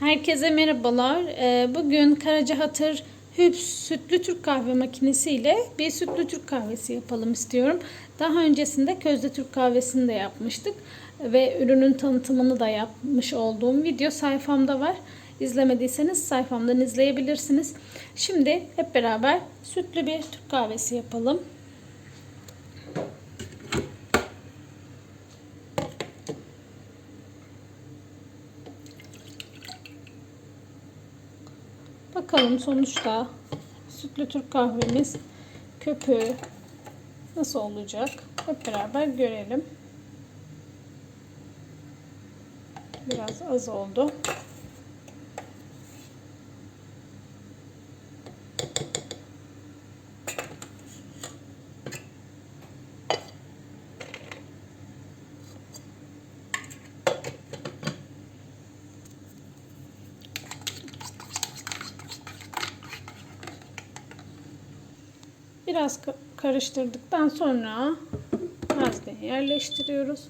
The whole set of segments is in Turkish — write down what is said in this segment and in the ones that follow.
Herkese merhabalar. Ee, Bugün Karaca Hatır Hübs sütlü Türk kahve makinesi ile bir sütlü Türk kahvesi yapalım istiyorum. Daha öncesinde közde Türk kahvesini de yapmıştık ve ürünün tanıtımını da yapmış olduğum video sayfamda var. İzlemediyseniz sayfamdan izleyebilirsiniz. Şimdi hep beraber sütlü bir Türk kahvesi yapalım. Bakalım sonuçta sütlü Türk kahvemiz köpüğü nasıl olacak? Hep beraber görelim. Biraz az oldu. Biraz ka- karıştırdıktan sonra hazneye yerleştiriyoruz.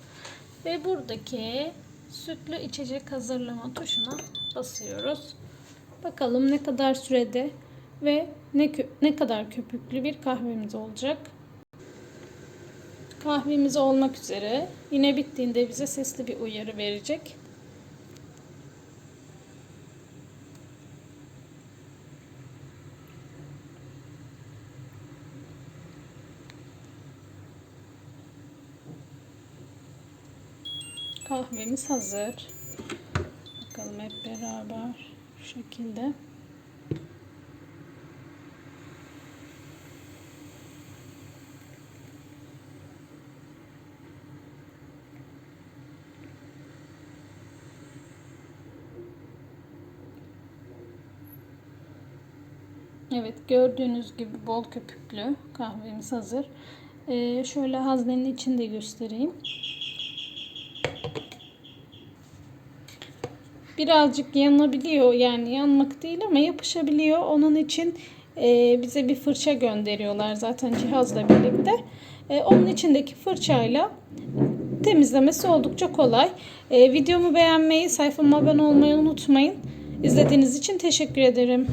Ve buradaki sütlü içecek hazırlama tuşuna basıyoruz. Bakalım ne kadar sürede ve ne, ne kadar köpüklü bir kahvemiz olacak. Kahvemiz olmak üzere. Yine bittiğinde bize sesli bir uyarı verecek. Kahvemiz hazır. Bakalım hep beraber şu şekilde. Evet gördüğünüz gibi bol köpüklü kahvemiz hazır. Ee, şöyle haznenin içinde göstereyim. Birazcık yanabiliyor yani yanmak değil ama yapışabiliyor. Onun için e, bize bir fırça gönderiyorlar zaten cihazla birlikte. E, onun içindeki fırçayla temizlemesi oldukça kolay. E, videomu beğenmeyi, sayfama abone olmayı unutmayın. İzlediğiniz için teşekkür ederim.